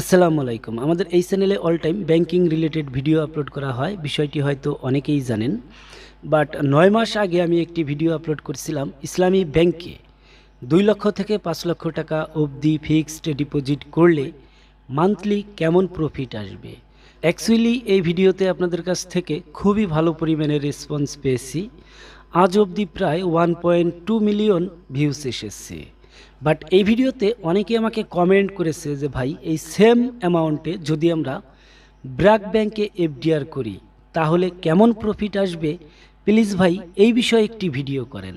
আসসালামু আলাইকুম। আমাদের এই চ্যানেলে all time banking related video upload করা হয়। বিষয়টি হয়তো অনেকেই জানেন বাট নয় মাস আগে আমি একটি ভিডিও আপলোড করছিলাম ইসলামী ব্যাংকে। দুই লক্ষ থেকে পাঁচ লক্ষ টাকা অবধি ফিক্সড ডিপোজিট করলে মান্থলি কেমন প্রফিট আসবে? অ্যাকচুয়ালি এই ভিডিওতে আপনাদের কাছ থেকে খুবই ভালো পরিমাণে রেসপন্স পেয়েছি। আজ অবধি প্রায় one point two million views এসেছে। বাট এই ভিডিওতে অনেকে আমাকে কমেন্ট করেছে যে ভাই, এই সেম অ্যামাউন্টে যদি আমরা ব্র্যাক ব্যাংকে এফডিআর করি, তাহলে কেমন প্রফিট আসবে? প্লিজ ভাই, এই বিষয়ে একটি ভিডিও করেন।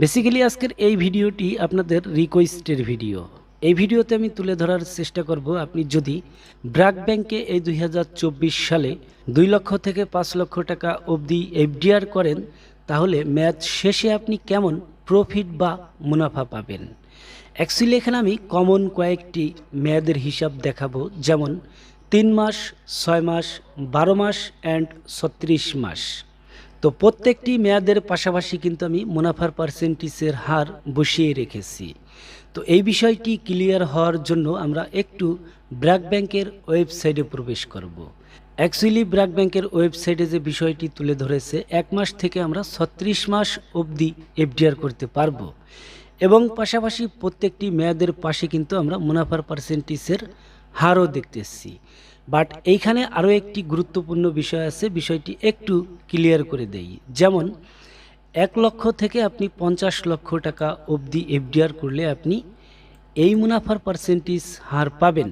বেসিক্যালি আজকের এই ভিডিওটি আপনাদের রিকোয়েস্টের ভিডিও এই ভিডিওতে আমি তুলে ধরার চেষ্টা করব, আপনি যদি ব্র্যাক ব্যাংকে এই দুই হাজার চব্বিশ সালে দুই লক্ষ থেকে পাঁচ লক্ষ টাকা অবধি এফডিআর করেন, তাহলে ম্যাচ শেষে আপনি কেমন প্রফিট বা মুনাফা পাবেন। অ্যাকচুয়ালি এখানে আমি, কমন কয়েকটি মেয়াদের হিসাব দেখাবো, যেমন তিন মাস, ছয় মাস, বারো মাস অ্যান্ড ছত্রিশ মাস। তো প্রত্যেকটি মেয়াদের পাশাপাশি কিন্তু আমি মুনাফার পার্সেন্টেজের হার বসিয়ে রেখেছি। তো এই বিষয়টি ক্লিয়ার হওয়ার জন্য আমরা একটু ব্র্যাক ব্যাংকের ওয়েবসাইটে প্রবেশ করব। অ্যাকচুয়ালি ব্র্যাক ব্যাংকের ওয়েবসাইটে যে বিষয়টি তুলে ধরেছে, এক মাস থেকে আমরা ছত্রিশ মাস অবধি এফডিআর করতে পারব। এবং পাশাপাশি প্রত্যেকটি মেয়াদের পাশে কিন্তু আমরা মুনাফার পার্সেন্টেজের হারও দেখতেছি। বাট এইখানে আরও একটি গুরুত্বপূর্ণ বিষয় আছে, বিষয়টি একটু ক্লিয়ার করে দেই। যেমন, এক লক্ষ থেকে আপনি পঞ্চাশ লক্ষ টাকা অবধি এফডিআর করলে আপনি এই মুনাফার পার্সেন্টেজ হার পাবেন।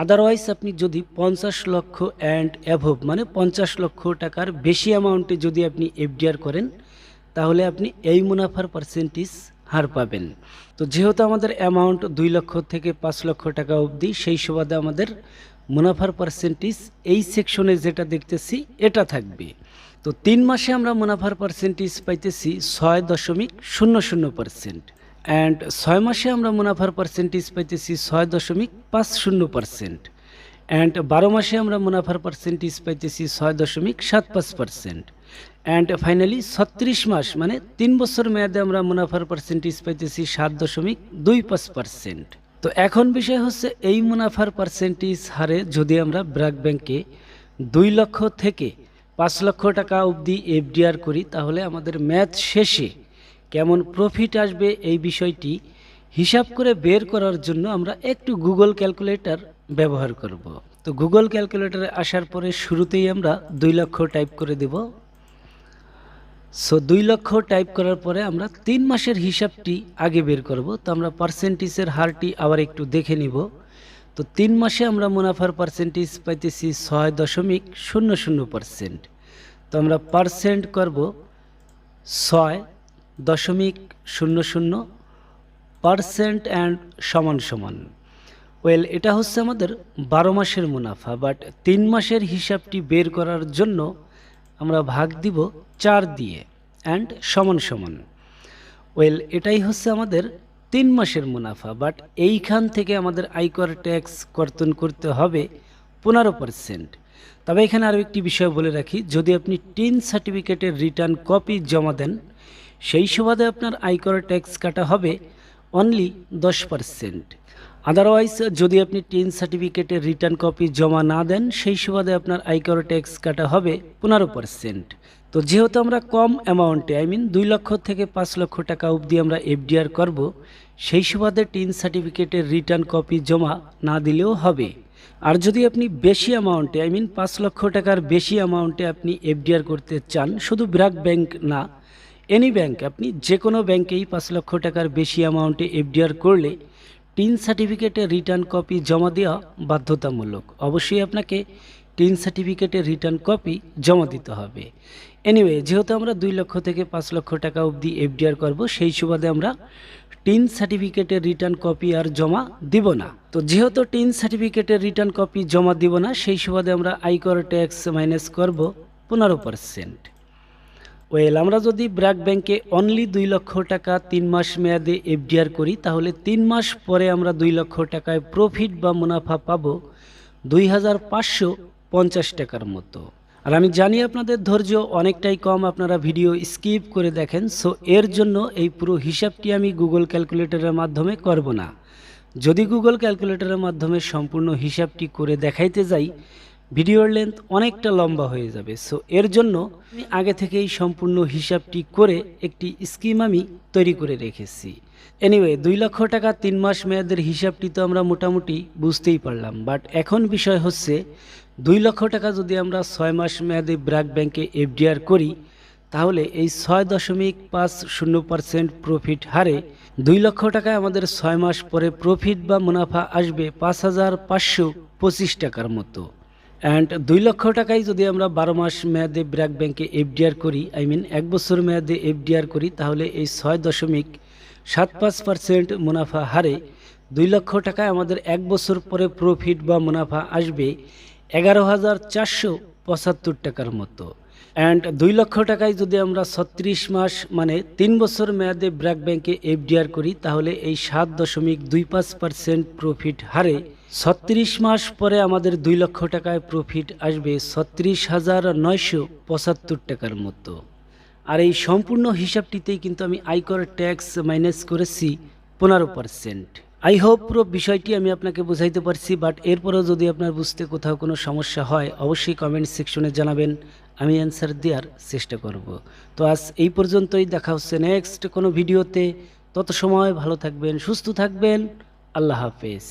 আদারওয়াইজ আপনি যদি পঞ্চাশ লক্ষ অ্যান্ড অ্যাভব মানে পঞ্চাশ লক্ষ টাকার বেশি অ্যামাউন্টে যদি আপনি এফডিআর করেন, তাহলে আপনি এই মুনাফার পার্সেন্টেজ হার পাবেন। তো যেহেতু আমাদের অ্যামাউন্ট দুই লক্ষ থেকে পাঁচ লক্ষ টাকা অবধি, সেই সুবাদে আমাদের মুনাফার পার্সেন্টেজ এই সেকশনে যেটা দেখতেছি, এটা থাকবে। তো তিন মাসে আমরা মুনাফার পার্সেন্টেজ পাইতেছি ছয় দশমিক শূন্য শূন্য পার্সেন্ট অ্যান্ড ছয় মাসে আমরা মুনাফার পার্সেন্টেজ পাইতেছি ছয় দশমিক পাঁচ শূন্য পার্সেন্ট অ্যান্ড বারো মাসে আমরা মুনাফার পার্সেন্টেজ পাইতেছি ছয় দশমিক সাত পাঁচ পার্সেন্ট অ্যান্ড ফাইনালি ছত্রিশ মাস মানে তিন বছর মেয়াদে আমরা মুনাফার পার্সেন্টেজ পাইতেছি সাত দশমিক দুই পাঁচ পার্সেন্ট তো এখন বিষয় হচ্ছে এই মুনাফার পার্সেন্টেজ হারে যদি আমরা ব্র্যাক ব্যাংকে দুই লক্ষ থেকে পাঁচ লক্ষ টাকা অবধি এফডিআর করি, তাহলে আমাদের ম্যাচ শেষে কেমন প্রফিট আসবে এই বিষয়টি হিসাব করে বের করার জন্য আমরা একটু গুগল ক্যালকুলেটর ব্যবহার করব। তো গুগল ক্যালকুলেটরে আসার পরে শুরুতেই আমরা দুই লক্ষ টাইপ করে দেব। সো দুই লক্ষ টাইপ করার পরে আমরা তিন মাসের হিসাবটি আগে বের করব। তো আমরা পার্সেন্টেজের হারটি আবার একটু দেখে নিব। তো তিন মাসে আমরা মুনাফার পার্সেন্টেজ পাইতেছি ছয় দশমিক শূন্য শূন্য পার্সেন্ট তো আমরা পার্সেন্ট করব ছয় দশমিক শূন্য শূন্য পার্সেন্ট অ্যান্ড সমান সমান। ওয়েল, এটা হচ্ছে আমাদের বারো মাসের মুনাফা, বাট তিন মাসের হিসাবটি বের করার জন্য আমরা ভাগ দিব চার দিয়ে অ্যান্ড সমান সমান। ওয়েল, এটাই হচ্ছে আমাদের তিন মাসের মুনাফা, বাট এইখান থেকে আমাদের আয়কর ট্যাক্স কর্তন করতে হবে পনেরো পার্সেন্ট। তবে এখানে আরও একটি বিষয় বলে রাখি, যদি আপনি টিন সার্টিফিকেটের রিটার্ন কপি জমা দেন সেই সুবাদে আপনার আয়কর ট্যাক্স কাটা হবে অনলি দশ পার্সেন্ট আদারওয়াইজ যদি আপনি টিন সার্টিফিকেটের রিটার্ন কপি জমা না দেন, সেই সুবাদে আপনার আয়কর ট্যাক্স কাটা হবে পনেরো পার্সেন্ট তো যেহেতু আমরা কম অ্যামাউন্টে আই মিন দুই লক্ষ থেকে পাঁচ লক্ষ টাকা অবধি আমরা এফডিআর করব, সেই সুবাদে টিন সার্টিফিকেটের রিটার্ন কপি জমা না দিলেও হবে। আর যদি আপনি বেশি অ্যামাউন্টে আই মিন পাঁচ লক্ষ টাকার বেশি অ্যামাউন্টে আপনি এফডিআর করতে চান, শুধু ব্র্যাক ব্যাংক না এনি ব্যাংক আপনি যে কোনো ব্যাংকেই পাঁচ লক্ষ টাকার বেশি অ্যামাউন্টে এফডিআর করলে টিন সার্টিফিকেটের রিটার্ন কপি জমা দেওয়া বাধ্যতামূলক। অবশ্যই আপনাকে টিন সার্টিফিকেটের রিটার্ন কপি জমা দিতে হবে। এনিওয়ে যেহেতু আমরা দুই লক্ষ থেকে পাঁচ লক্ষ টাকা অবধি এফডিআর করব, সেই সুবাদে আমরা টিন সার্টিফিকেটের রিটার্ন কপি আর জমা দিব না। তো যেহেতু টিন সার্টিফিকেটের রিটার্ন কপি জমা দিব না, সেই সুবাদে আমরা আয়কর ট্যাক্স মাইনাস করব পনেরো পার্সেন্ট ওয়েল আমরা যদি ব্র্যাক ব্যাংকে অনলি দুই লক্ষ টাকা তিন মাস মেয়াদে এফডিআর করি, তাহলে তিন মাস পরে আমরা দুই লক্ষ টাকায় প্রফিট বা মুনাফা পাবো দুই হাজার পাঁচশো পঞ্চাশ টাকার মতো। আর আমি জানি আপনাদের ধৈর্য অনেকটাই কম, আপনারা ভিডিও স্কিপ করে দেখেন সো এর জন্য এই পুরো হিসাবটি আমি গুগল ক্যালকুলেটরের মাধ্যমে করব না। যদি গুগল ক্যালকুলেটরের মাধ্যমে সম্পূর্ণ হিসাবটি করে দেখাইতে যাই ভিডিওর লেন্থ অনেকটা লম্বা হয়ে যাবে। সো এর জন্য আমি আগে থেকেই সম্পূর্ণ হিসাবটি করে একটি স্কিম আমি তৈরি করে রেখেছি। এনিওয়ে দুই লক্ষ টাকা তিন মাস মেয়াদের হিসাবটি তো আমরা মোটামুটি বুঝতেই পারলাম। বাট এখন বিষয় হচ্ছে, দুই লক্ষ টাকা যদি আমরা ছয় মাস মেয়াদে ব্র্যাক ব্যাংকে এফডিআর করি, তাহলে এই ছয় দশমিক পাঁচ শূন্য পার্সেন্ট প্রফিট হারে দুই লক্ষ টাকায় আমাদের ছয় মাস পরে প্রফিট বা মুনাফা আসবে পাঁচ হাজার পাঁচশো পঁচিশ টাকার মতো। অ্যান্ড দুই লক্ষ টাকায় যদি আমরা বারো মাস মেয়াদে ব্র্যাক ব্যাংকে এফডিআর করি আই মিন এক বছর মেয়াদে এফডিআর করি, তাহলে এই ছয় দশমিক সাত পাঁচ পার্সেন্ট মুনাফা হারে দুই লক্ষ টাকায় আমাদের এক বছর পরে প্রফিট বা মুনাফা আসবে এগারো হাজার চারশো পঁচাত্তর টাকার মতো। অ্যান্ড দুই লক্ষ টাকায় যদি আমরা ছত্রিশ মাস মানে তিন বছর মেয়াদে ব্র্যাক ব্যাংকে এফডিআর করি, তাহলে এই সাত দশমিক দুই পাঁচ পার্সেন্ট প্রফিট হারে ছত্রিশ মাস পরে আমাদের দুই লক্ষ টাকায় প্রফিট আসবে ছত্রিশ হাজার নয়শো পঁচাত্তর টাকার মতো। আর এই সম্পূর্ণ হিসাবটিতেই কিন্তু আমি আয়কর ট্যাক্স মাইনাস করেছি পনেরো পার্সেন্ট। আই হোপ পুরো বিষয়টি আমি আপনাকে বোঝাইতে পারছি, বাট এরপরেও যদি আপনার বুঝতে কোথাও কোনো সমস্যা হয়, অবশ্যই কমেন্ট সেকশনে জানাবেন। আমি অ্যান্সার দেওয়ার চেষ্টা করব। তো আজ এই পর্যন্তই, দেখা হচ্ছে নেক্সট কোনো ভিডিওতে তত সময় ভালো থাকবেন, সুস্থ থাকবেন। আল্লাহ হাফেজ।